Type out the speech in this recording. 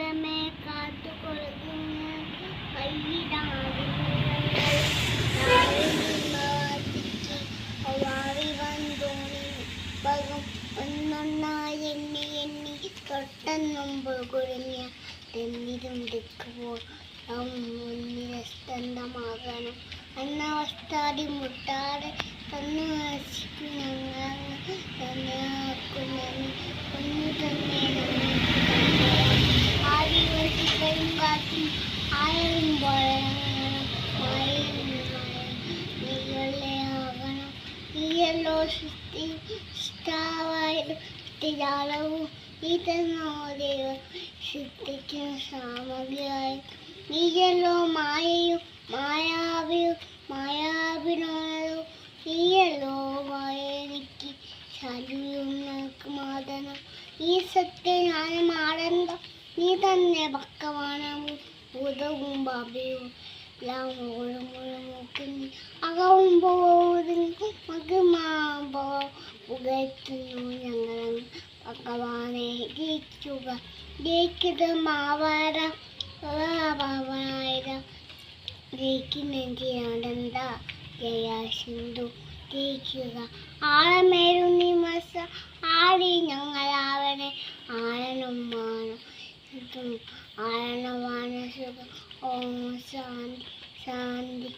ദൈവമേ കാത്തുകൊള്ളുന്ന പകും ഒന്നൊന്നായി എണ്ണി എണ്ണി തൊട്ടെന്നുമ്പ് കുഴിഞ്ഞ തെന്നിരും ദിക്കുമോ മുന്നിലെ സ്തന്തമാകണം എന്ന അവസ്ഥാടി മുട്ടാതെ തന്നു നീയല്ലോ സൃഷ്ടി ഇഷ്ടാവായാലും സ്ഥിരാളവും നീ തന്നോ ഈ പക്കവാണവും ഉതവും ബാബയും എല്ലാം മുഴുവൻ മുഴുവൻ നോക്കി അകവും പോകും മകമാകുമ്പോ പുകഴ്ത്തുന്നു ഞങ്ങൾ ഭഗവാനെ ജയിക്കുക. ജയിക്കത് മാവാര ഭാവനായിരം ജയിക്കുന്നെന്തിനാടെന്താ ജയ സിന്ധു. ജയിക്കുക. ആളമേലും നീ I don't want to see the old sun, sun.